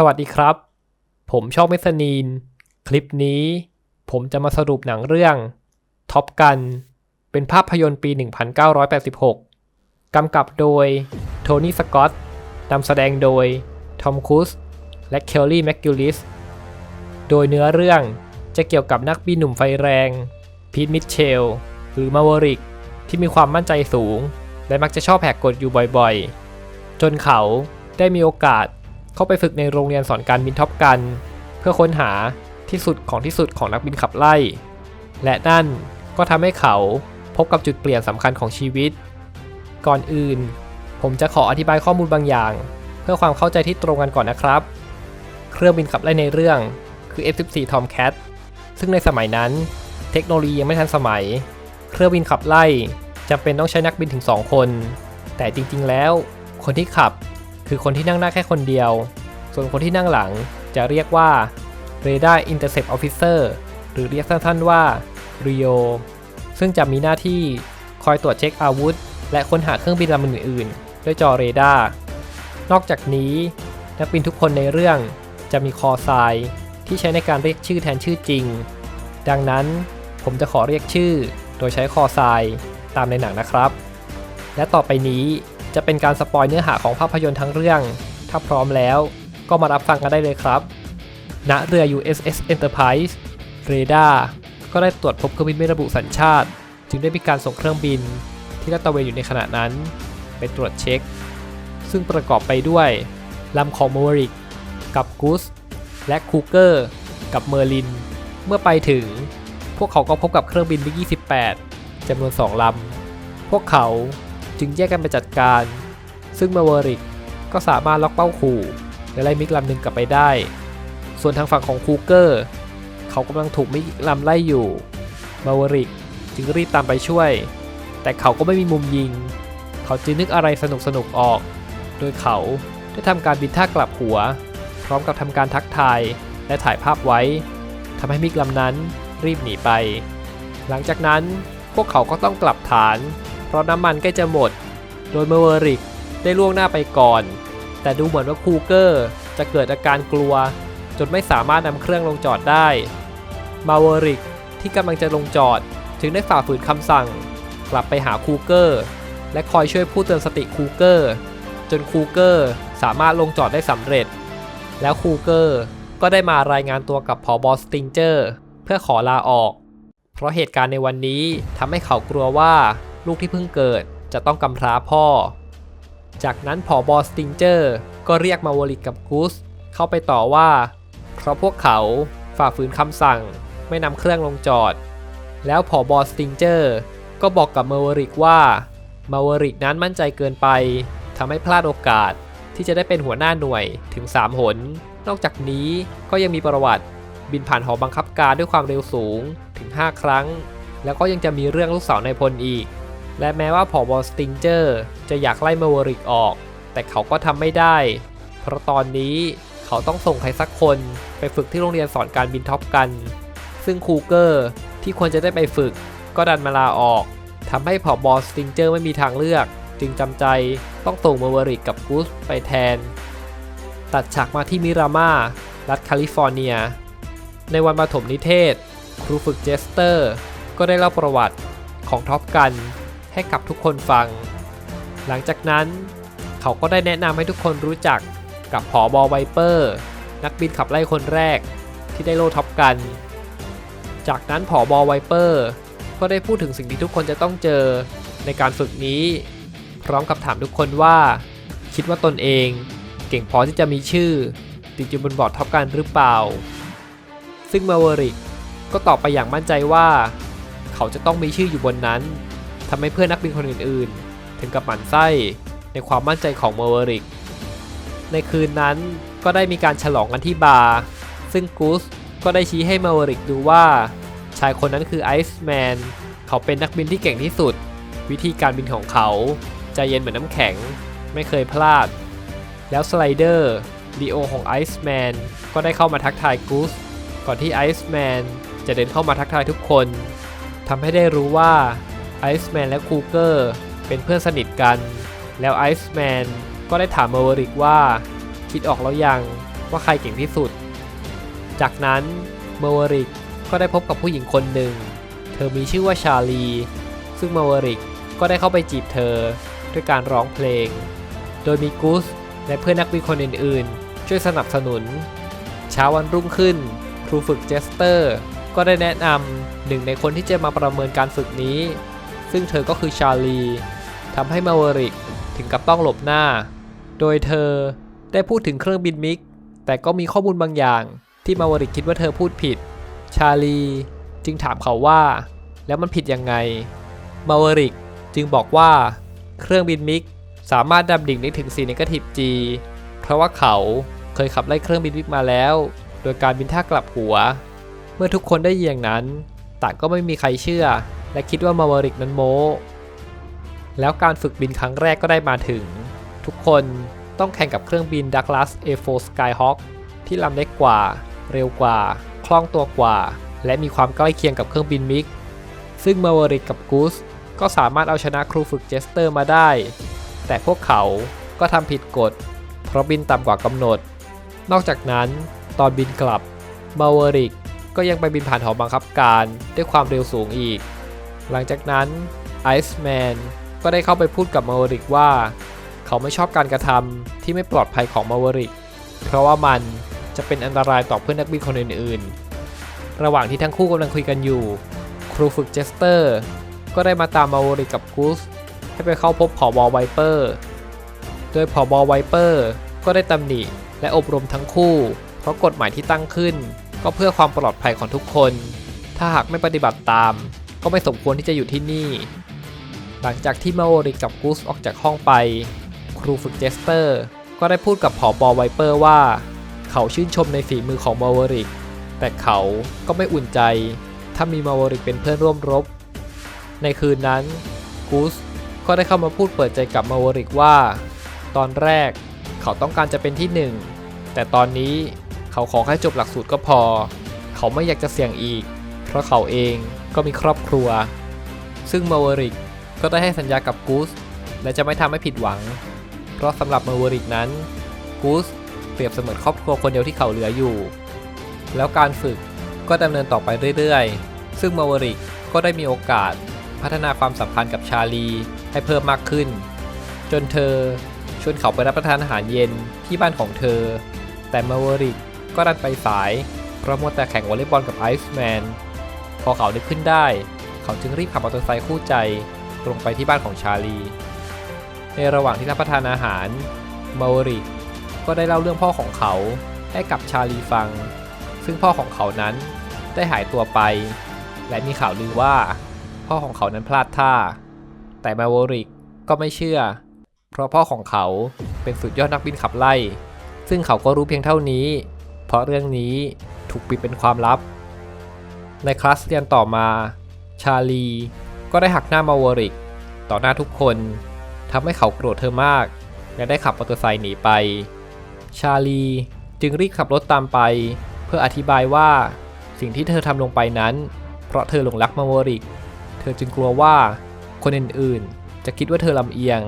สวัสดีครับ ผมชอบเมสนีน คลิปนี้ ผมจะมาสรุปหนังเรื่องท็อปกัน เป็นภาพยนตร์ปี 1986 กำกับโดยโทนี่สกอตนำแสดงโดยทอมครูซและเคลลี่แมคกิลลิส โดยเนื้อเรื่องจะเกี่ยวกับนักบินหนุ่มไฟแรง พีทมิทเชล หรือมาวริก ที่มีความมั่นใจสูง และมักจะชอบแหกกฎอยู่บ่อยๆ จนเขาได้มีโอกาส เข้าไปฝึกในโรงเรียนสอนการบินท็อปกัน เพื่อค้นหาที่สุดของที่สุดของนักบินขับไล่ และนั่นก็ทำให้เขาพบกับจุดเปลี่ยนสำคัญของชีวิต ก่อนอื่น ผมจะขออธิบายข้อมูลบางอย่าง เพื่อความเข้าใจที่ตรงกันก่อนนะครับ เครื่องบินขับไล่ในเรื่องคือ F-14 Tomcat ซึ่งในสมัยนั้น เทคโนโลยียังไม่ทันสมัย เครื่องบินขับไล่จำเป็นต้องใช้นักบินถึง 2 คน แต่จริงๆแล้ว คนที่ขับ คือคนที่นั่งหน้าแค่คนเดียว ส่วนคนที่นั่งหลังจะเรียกว่า Radar Intercept Officer หรือเรียกสั้นๆว่า RIO ซึ่งจะมีหน้าที่คอยตรวจเช็คอาวุธ และค้นหาเครื่องบินลำอื่นๆ ด้วยจอเรดาร์ นอกจากนี้ นักบินทุกคนในเรื่องจะมีคอไซที่ใช้ในการเรียกชื่อแทนชื่อจริง ดังนั้นผมจะขอเรียกชื่อโดยใช้คอไซตามในหนังนะครับ และต่อไปนี้ จะเป็นการสปอยเนื้อหาของภาพยนตร์ทั้งเรื่อง ถ้าพร้อมแล้วก็มารับฟังกันได้เลยครับณเรือ USS Enterprise เรดาร์ก็ได้ตรวจพบเครื่องบินไม่ระบุสัญชาติ จึงได้มีการส่งเครื่องบินที่ลาดตระเวนอยู่ในขณะนั้น ไปตรวจเช็ค ซึ่งประกอบไปด้วยลำของมวริก กับกูสและคูเกอร์ กับเมอร์ลิน เมื่อไปถึง พวกเขาก็พบกับเครื่องบินมิก28จำนวน 2 ลำ พวกเขา จึงแยกกันไปจัดการ ซึ่งมาวริกก็สามารถล็อกเป้าขู่และไล่มิกลำหนึ่งกลับไปได้ ส่วนทางฝั่งของคูเกอร์ เขากำลังถูกมิกอีกลำไล่อยู่ มาวริกจึงรีบตามไปช่วย แต่เขาก็ไม่มีมุมยิง เขาจึงนึกอะไรสนุกสนุกออก โดยเขาได้ทำการบินท่ากลับหัว พร้อมกับทำการทักทายและถ่ายภาพไว้ทำให้มิกลำนั้นรีบหนีไป หลังจากนั้นพวกเขาก็ต้องกลับฐาน เพราะน้ำมันใกล้จะหมด โดยเมเวอริกได้ล่วงหน้าไปก่อน แต่ดูเหมือนว่าคูเกอร์จะเกิดอาการกลัว จนไม่สามารถนำเครื่องลงจอดได้มาเวอริกที่กำลังจะลงจอดจึงได้ฝ่าฝืนคำสั่ง กลับไปหาคูเกอร์ และคอยช่วยผู้เตือนสติคูเกอร์ จนคูเกอร์สามารถลงจอดได้สำเร็จ แล้วคูเกอร์ก็ได้มารายงานตัวกับพอบอสติงเจอร์ เพื่อขอลาออก เพราะเหตุการณ์ในวันนี้ทำให้เขากลัวว่า ลูกที่เพิ่งเกิดจะต้องกำพร้าพ่อ จากนั้นผอบอสติงเจอร์ก็เรียกมาวลิกกับกูสเข้าไปต่อว่า เพราะพวกเขาฝ่าฝืนคำสั่งไม่นำเครื่องลงจอด แล้วผอบอสติงเจอร์ก็บอกกับมาวริกว่ามาวริกนั้นมั่นใจเกินไปทำให้พลาดโอกาสที่จะได้เป็นหัวหน้าหน่วยถึง 3 หน นอกจากนี้ก็ยังมีประวัติบินผ่านหอบังคับการด้วยความเร็วสูงถึง 5 ครั้ง แล้วก็ยังจะมีเรื่องลูกสาวในพลอีก และแม้ว่าผอบอสติงเจอร์จะอยากไล่มาวริกออก แต่เขาก็ทำไม่ได้ เพราะตอนนี้เขาต้องส่งใครสักคนไปฝึกที่โรงเรียนสอนการบินท็อปกัน ซึ่งคูเกอร์ที่ควรจะได้ไปฝึกก็ดันมาลาออกทำให้ผอบอสติงเจอร์ไม่มีทางเลือก จึงจำใจต้องส่งมาวริกกับกูสไปแทน ตัดฉากมาที่มิรามารัฐแคลิฟอร์เนีย ในวันมาถมนิเทศ ครูฝึกเจสเตอร์ ก็ได้เล่าประวัติของท็อปกัน ให้กับทุกคนฟัง หลังจากนั้นเขาก็ได้แนะนำให้ทุกคนรู้จักกับผอบอไวเปอร์ นักบินขับไล่คนแรกที่ได้โล่ท็อปกัน จากนั้นผอบอไวเปอร์ก็ได้พูดถึงสิ่งที่ทุกคนจะต้องเจอในการฝึกนี้ พร้อมกับถามทุกคนว่า คิดว่าตนเองเก่งพอที่จะมีชื่อ ติดอยู่บนบอร์ดท็อปกันหรือเปล่า ซึ่งมาวริกก็ตอบไปอย่างมั่นใจว่า เขาจะต้องมีชื่ออยู่บนนั้น ทำให้เพื่อนนักบินคนอื่นๆ ถึงกับหมั่นไส้ในความมั่นใจของเมาวริก ในคืนนั้นก็ได้มีการฉลองกันที่บาร์ ซึ่งกูสก็ได้ชี้ให้เมาวริกดูว่า ชายคนนั้นคือไอซ์แมน เขาเป็นนักบินที่เก่งที่สุด วิธีการบินของเขา ใจเย็นเหมือนน้ำแข็ง ไม่เคยพลาด แล้วสไลเดอร์ดีโอของไอซ์แมนก็ได้เข้ามาทักทายกูสก่อนที่ไอซ์แมนจะเดินเข้ามาทักทายทุกคนทำให้ได้รู้ว่า ไอซ์แมนและคูเกอร์เป็นเพื่อนสนิทกัน แล้วไอซ์แมนก็ได้ถามเมอร์ริกว่า คิดออกแล้วยังว่าใครเก่งที่สุด จากนั้นเมเวริกก็ได้พบกับผู้หญิงคนหนึ่ง เธอมีชื่อว่าชาลี ซึ่งเมเวริกก็ได้เข้าไปจีบเธอด้วยการร้องเพลง โดยมีกูสและเพื่อนนักบินคนอื่นๆ ช่วยสนับสนุน เช้าวันรุ่งขึ้น ครูฝึกเจสเตอร์ ก็ได้แนะนำหนึ่งในคนที่จะมาประเมินการฝึกนี้ ซึ่งเธอก็คือชาลีทำให้มาเวริกถึงกับต้องหลบหน้า โดยเธอได้พูดถึงเครื่องบินมิก แต่ก็มีข้อมูลบางอย่างที่มาวริกคิดว่าเธอพูดผิด ชาลีจึงถามเขาว่า แล้วมันผิดยังไง มาวริกจึงบอกว่าเครื่องบินมิกสามารถดำดิ่งได้ถึง4 negative G เพราะว่าเขาเคยขับไล่เครื่องบินมิกมาแล้ว โดยการบินท่ากลับหัว เมื่อทุกคนได้ยินอย่างนั้น ต่างก็ไม่มีใครเชื่อ และคิดว่ามาวริกนั้นโม้แล้วการฝึกบินครั้งแรกก็ได้มาถึง ทุกคนต้องแข่งกับเครื่องบิน Douglas A4 Skyhawk ที่ลำเล็กกว่า เร็วกว่า คล่องตัวกว่า และมีความใกล้เคียงกับเครื่องบินมิก ซึ่งมาวริกกับกูสก็สามารถเอาชนะครูฝึกเจสเตอร์มาได้ แต่พวกเขาก็ทำผิดกฎ เพราะบินต่ำกว่ากำหนด นอกจากนั้น ตอนบินกลับมาวริก ก็ยังไปบินผ่านหอบังคับการด้วยความเร็วสูงอีก หลังจากนั้นไอซ์แมนก็ได้เข้าไปพูดกับมาวริกว่า เขาไม่ชอบการกระทำที่ไม่ปลอดภัยของมาวริก เพราะว่ามันจะเป็นอันตรายต่อเพื่อนนักบินคนอื่นๆ ระหว่างที่ทั้งคู่กำลังคุยกันอยู่ ครูฝึกเจสเตอร์ ก็ได้มาตามมาวริกกับกูสให้ไปเข้าพบผอบอไวเปอร์ โดยผอบอไวเปอร์ก็ได้ตำหนิและอบรมทั้งคู่ เพราะกฎหมายที่ตั้งขึ้น ก็เพื่อความปลอดภัยของทุกคน ถ้าหากไม่ปฏิบัติตาม ก็ไม่สมควรที่จะอยู่ที่นี่ หลังจากที่มาโอริกกับกูสออกจากห้องไป ครูฝึกเจสเตอร์ ก็ได้พูดกับผอบอไวเปอร์ว่า เขาชื่นชมในฝีมือของมาวริก แต่เขาก็ไม่อุ่นใจ ถ้ามีมาวริกเป็นเพื่อนร่วมรบ ในคืนนั้นกูสก็ได้เข้ามาพูดเปิดใจกับมาวริกว่า ตอนแรกเขาต้องการจะเป็นที่หนึ่งแต่ตอนนี้ เขาขอแค่จบหลักสูตรก็พอ เขาไม่อยากจะเสี่ยงอีก เพราะเขาเองก็มีครอบครัว ซึ่งมาวริกก็ได้ให้สัญญากับกูสและจะไม่ทำให้ผิดหวัง เพราะสำหรับมาวริกนั้นกูสเปรียบเสมือนครอบครัวคนเดียวที่เขาเหลืออยู่ แล้วการฝึกก็ดำเนินต่อไปเรื่อยๆ ซึ่งมาวริกก็ได้มีโอกาสพัฒนาความสัมพันธ์กับชาลีให้เพิ่มมากขึ้น จนเธอชวนเขาไปรับประทานอาหารเย็นที่บ้านของเธอ แต่มาวริก ก็ดันไปสาย เพราะมัวแต่แข่งวอลเลย์บอลกับไอซ์แมน พอเขานึกขึ้นได้ เขาจึงรีบขับมอเตอร์ไซค์คู่ใจ ตรงไปที่บ้านของชาลี ในระหว่างที่รับประทานอาหารมาวริกก็ได้เล่าเรื่องพ่อของเขาให้กับชาลีฟัง ซึ่งพ่อของเขานั้นได้หายตัวไป และมีข่าวลือว่า พ่อของเขานั้นพลาดท่า แต่มาวริกก็ไม่เชื่อ เพราะพ่อของเขาเป็นสุดยอดนักบินขับไล่ ซึ่งเขาก็รู้เพียงเท่านี้ เพราะเรื่องนี้ถูกปิดเป็นความลับ ในคลาสเรียนต่อมา ชาลี ก็ได้หักหน้ามาวอริก ต่อหน้าทุกคนทำให้เขาโกรธเธอมาก และได้ขับมอเตอร์ไซค์หนีไป ชาลีจึงรีบขับรถตามไป เพื่ออธิบายว่าสิ่งที่เธอทำลงไปนั้น เพราะเธอหลงรักมาวอริก เธอจึงกลัวว่าคนอื่นๆ จะคิดว่าเธอลำเอียง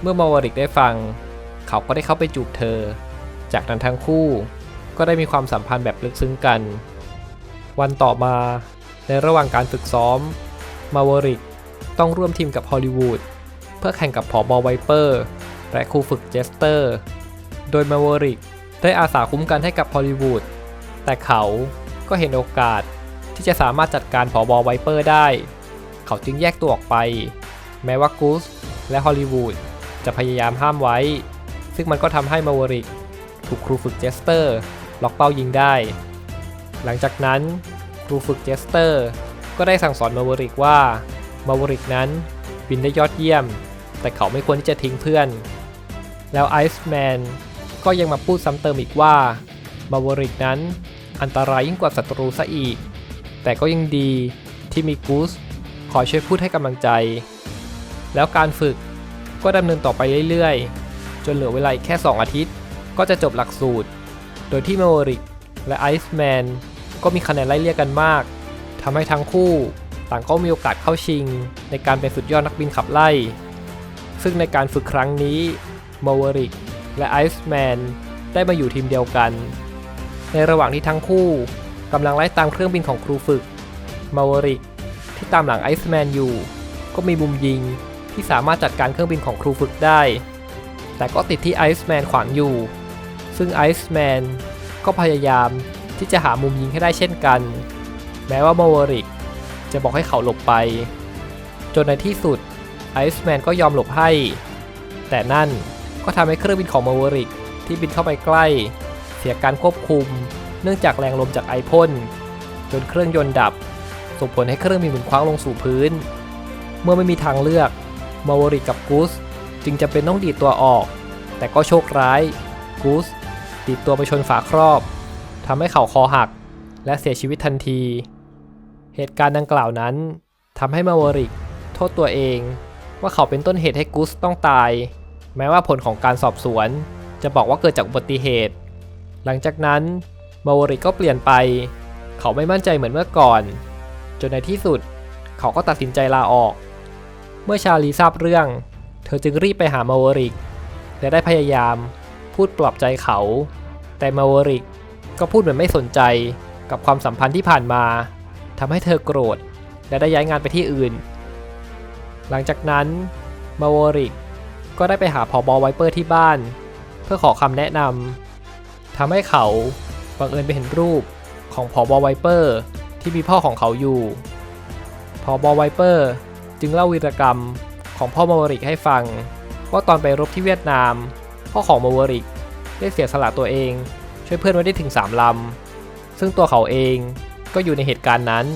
เมื่อมาวอริกได้ฟัง เขาก็ได้เข้าไปจูบเธอ จากนั้นทั้งคู่ ก็ได้มีความสัมพันธ์แบบลึกซึ้งกัน วันต่อมาในระหว่างการฝึกซ้อม มาวริกต้องร่วมทีมกับฮอลลีวูดเพื่อแข่งกับผอบอไวเปอร์และครูฝึกเจสเตอร์ โดยมาวริกได้อาสาคุ้มกันให้กับฮอลลีวูดแต่เขาก็เห็นโอกาสที่จะสามารถจัดการผอบอไวเปอร์ได้ เขาจึงแยกตัวออกไป แม้ว่ากูสและฮอลลีวูดจะพยายามห้ามไว้ ซึ่งมันก็ทำให้มาวริกถูกครูฝึกเจสเตอร์ ล็อกเป้ายิงได้ หลังจากนั้นครูฝึกเจสเตอร์ ก็ได้สั่งสอนมาวริกว่ามาวริกนั้นบินได้ยอดเยี่ยม แต่เขาไม่ควรที่จะทิ้งเพื่อน แล้วไอซ์แมนก็ยังมาพูดซ้ำเติมอีกว่ามาวริกนั้นอันตรายยิ่งกว่าศัตรูซะอีก แต่ก็ยังดีที่มีกูสคอยช่วยพูดให้กำลังใจ แล้วการฝึกก็ดำเนินต่อไปเรื่อยๆ จนเหลือเวลาแค่ 2 อาทิตย์ ก็จะจบหลักสูตร โดยที่มาวริกและไอซ์แมนก็มีคะแนนไล่เลี่ยกันมากทำให้ทั้งคู่ต่างก็มีโอกาสเข้าชิง ในการเป็นสุดยอดนักบินขับไล่ ซึ่งในการฝึกครั้งนี้มาวริกและไอซ์แมนได้มาอยู่ทีมเดียวกัน ในระหว่างที่ทั้งคู่กำลังไล่ตามเครื่องบินของครูฝึกมาวริกที่ตามหลังไอซ์แมนอยู่ ก็มีมุมยิงที่สามารถจัดการเครื่องบินของครูฝึกได้ แต่ก็ติดที่ไอซ์แมนขวางอยู่ ซึ่งไอซ์แมนก็พยายามที่จะหามุมยิงให้ได้เช่นกัน แม้ว่ามาวริกจะบอกให้เขาหลบไป จนในที่สุดไอซ์แมนก็ยอมหลบให้ แต่นั่นก็ทำให้เครื่องบินของมาวริกที่บินเข้าไปใกล้ เสียการควบคุม เนื่องจากแรงลมจากไอพ่นจนเครื่องยนต์ดับ ส่งผลให้เครื่องบินหมุนคว้างลงสู่พื้น เมื่อไม่มีทางเลือกมาวริกกับกูสจึงจำเป็นต้องดีดตัวออก แต่ก็โชคร้าย กูสดีดตัวไปชนฝาครอบทำให้เขาคอหัก และเสียชีวิตทันที เหตุการณ์ดังกล่าวนั้นทำให้มาวริก โทษตัวเองว่าเขาเป็นต้นเหตุให้กูสต้องตาย แม้ว่าผลของการสอบสวน จะบอกว่าเกิดจากอุบัติเหตุ หลังจากนั้นมาวริกก็เปลี่ยนไป เขาไม่มั่นใจเหมือนเมื่อก่อน จนในที่สุด เขาก็ตัดสินใจลาออก เมื่อชาลีทราบเรื่อง เธอจึงรีบไปหามาวริก และได้พยายาม พูดปลอบใจเขา แต่มาวริกก็พูดเหมือนไม่สนใจกับความสัมพันธ์ที่ผ่านมาทำให้เธอโกรธ และได้ย้ายงานไปที่อื่น หลังจากนั้นมาวริกก็ได้ไปหาผอบอไวเปอร์ที่บ้าน เพื่อขอคำแนะนำทำให้เขาบังเอิญไปเห็นรูปของผอบอไวเปอร์ที่มีพ่อของเขาอยู่ผอบอไวเปอร์จึงเล่าวีรกรรมของพ่อมาวริกให้ฟัง ว่าตอนไปรบที่เวียดนาม พ่อของมาวริกได้เสียสละตัวเอง ช่วยเพื่อนไว้ได้ถึง 3 ลำ ซึ่งตัวเขาเองก็อยู่ในเหตุการณ์นั้น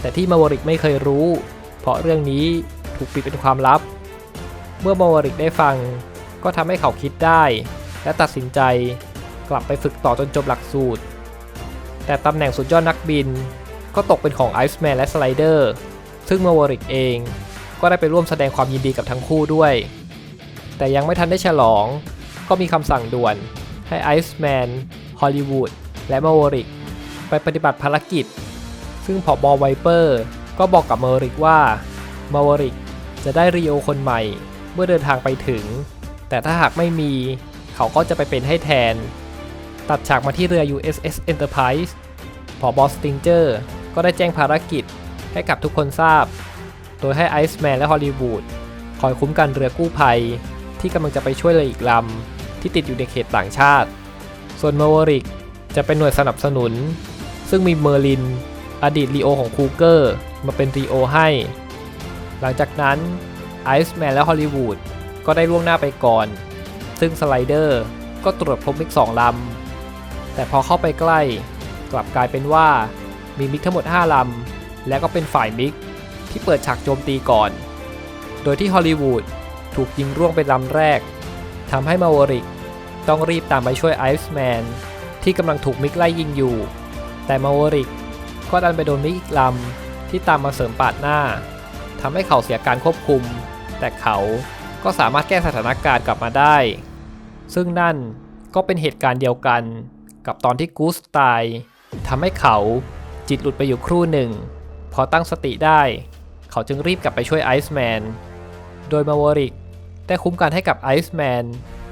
แต่ที่มาวริกไม่เคยรู้ เพราะเรื่องนี้ถูกปิดเป็นความลับ เมื่อมาวริกได้ฟัง ก็ทำให้เขาคิดได้ และตัดสินใจกลับไปฝึกต่อจนจบหลักสูตร แต่ตำแหน่งสุดยอดนักบิน ก็ตกเป็นของไอซ์แมนและสไลเดอร์ซึ่งมาวริกเองก็ได้ไปร่วมแสดงความยินดีกับทั้งคู่ด้วย แต่ยังไม่ทันได้ฉลอง ก็มีคำสั่งด่วนให้ไอซ์แมนฮอลลีวูดและมาวริกไปปฏิบัติภารกิจ ซึ่งผอบอไวเปอร์ก็บอกกับมาวริกว่ามาวริกจะได้รีโอคนใหม่เมื่อเดินทางไปถึง แต่ถ้าหากไม่มีเขาก็จะไปเป็นให้แทน ตัดฉากมาที่เรือ USS Enterprise ผอบอสติงเจอร์ก็ได้แจ้งภารกิจให้กับทุกคนทราบ โดยให้ไอซ์แมนและฮอลลีวูดคอยคุ้มกันเรือกู้ภัย ที่กำลังจะไปช่วยเรืออีกลำที่ติดอยู่ในเขตต่างชาติ ส่วนมาวริกจะเป็นหน่วยสนับสนุน ซึ่งมีเมอร์ลิน อดีตรีโอของคูเกอร์ มาเป็นรีโอให้ หลังจากนั้นไอซ์แมนและฮอลลีวูดก็ได้ล่วงหน้าไปก่อน ซึ่งสไลเดอร์ก็ตรวจพบมิกสองลำ แต่พอเข้าไปใกล้ กลับกลายเป็นว่ามีมิกทั้งหมด 5 ลำ และก็เป็นฝ่ายมิกที่เปิดฉากโจมตีก่อน โดยที่ฮอลลีวูด ถูกยิงร่วงเป็นลำแรกทำให้มาวริกต้องรีบตามไปช่วยไอซ์แมนที่กำลังถูกมิกไล่ยิงอยู่ แต่มาวริกก็ดันไปโดนมิกอีกลำที่ตามมาเสริมปาดหน้าทำให้เขาเสียการควบคุม แต่เขาก็สามารถแก้สถานการณ์กลับมาได้ ซึ่งนั่นก็เป็นเหตุการณ์เดียวกันกับตอนที่กูสตายทำให้เขาจิตหลุดไปอยู่ครู่หนึ่ง พอตั้งสติได้ เขาจึงรีบกลับไปช่วยไอซ์แมน โดยมาวริก ได้คุ้มกันให้กับไอซ์แมน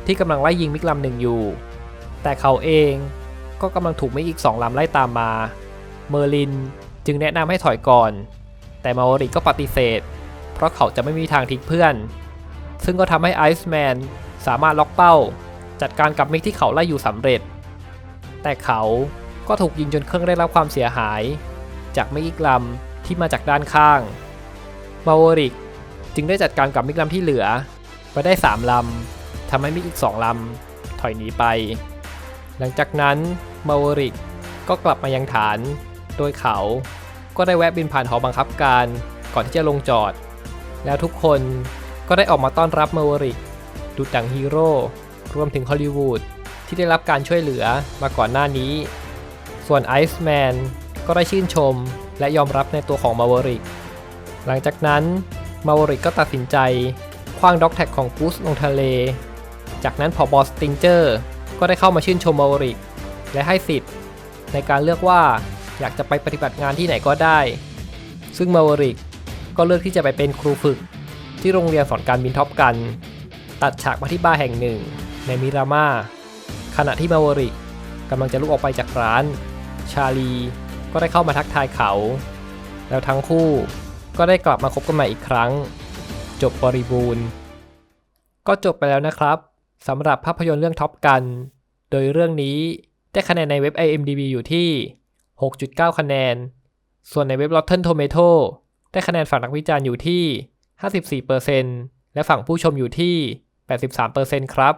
ที่กำลังไล่ยิงมิกลำหนึ่งอยู่ แต่เขาเองก็กำลังถูกมิกอีกสองลำไล่ตามมา เมอร์ลินจึงแนะนำให้ถอยก่อน แต่มาวริกก็ปฏิเสธ เพราะเขาจะไม่มีทางทิ้งเพื่อน ซึ่งก็ทำให้ไอซ์แมนสามารถล็อกเป้า จัดการกับมิกที่เขาไล่อยู่สำเร็จ แต่เขาก็ถูกยิงจนเครื่องได้รับความเสียหาย จากมิกอีกลำที่มาจากด้านข้าง มาวริกจึงได้จัดการกับมิกลำที่เหลือ ไปได้ 3 ลำทำให้มิกอีก 2 ลำ ถอยหนีไป หลังจากนั้นมาวริกก็กลับมายังฐาน โดยเขาก็ได้แวะบินผ่านหอบังคับการก่อนที่จะลงจอด แล้วทุกคนก็ได้ออกมาต้อนรับมาวริกดูดังฮีโร่รวมถึงฮอลลีวูดที่ได้รับการช่วยเหลือมาก่อนหน้านี้ ส่วนไอซ์แมนก็ได้ชื่นชมและยอมรับในตัวของมาวริกหลังจากนั้นมาวริกก็ตัดสินใจ ว้างด็อกแท็กของกูสลงทะเล จากนั้นพอบอสติงเจอร์ก็ได้เข้ามาชื่นชมมาริก และให้สิทธิ์ ในการเลือกว่าอยากจะไปปฏิบัติงานที่ไหนก็ได้ ซึ่งมาวริกก็เลือกที่จะไปเป็นครูฝึก ที่โรงเรียนสอนการบินท็อปกัน ตัดฉากมาที่บาร์แห่งหนึ่ง ในมิรามาขณะที่มาวริกกำลังจะลุกออกไปจากร้าน ชาลีก็ได้เข้ามาทักทายเขา แล้วทั้งคู่ก็ได้กลับมาคบกันใหม่อีกครั้ง จบบริบูรณ์ ก็จบไปแล้วนะครับสำหรับภาพยนตร์เรื่องท็อปกัน โดยเรื่องนี้ได้คะแนนในเว็บ IMDb อยู่ที่ 6.9 คะแนน ส่วนในเว็บ Rotten Tomato ได้คะแนนฝั่งนักวิจารณ์อยู่ที่ 54%และฝั่งผู้ชมอยู่ที่ 83%ครับ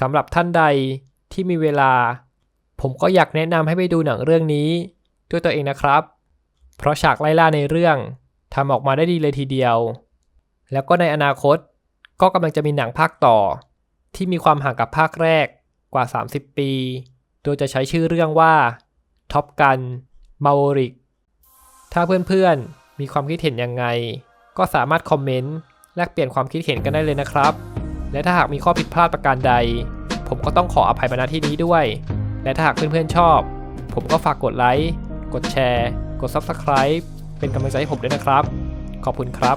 สำหรับท่านใดที่มีเวลา ผมก็อยากแนะนำให้ไปดูหนังเรื่องนี้ ด้วยตัวเองนะครับ เพราะฉากไล่ล่าในเรื่องทำออกมาได้ดีเลยทีเดียว แล้วก็ในอนาคตก็กำลังจะมีหนังภาคต่อ ที่มีความห่างกับภาคแรกกว่า 30 ปี โดยจะใช้ชื่อเรื่องว่าท็อปกันมาโวริกถ้าเพื่อนๆ มีความคิดเห็นยังไง ก็สามารถคอมเมนต์แลกเปลี่ยนความคิดเห็นกันได้เลยนะครับ และถ้าหากมีข้อผิดพลาดประการใด ผมก็ต้องขออภัยมาณที่นี้ด้วย และถ้าหากเพื่อนๆชอบ ผมก็ฝากกดไลค์ กดแชร์ กด Subscribe เป็นกำลังใจให้ผมด้วยนะครับ ขอบคุณครับ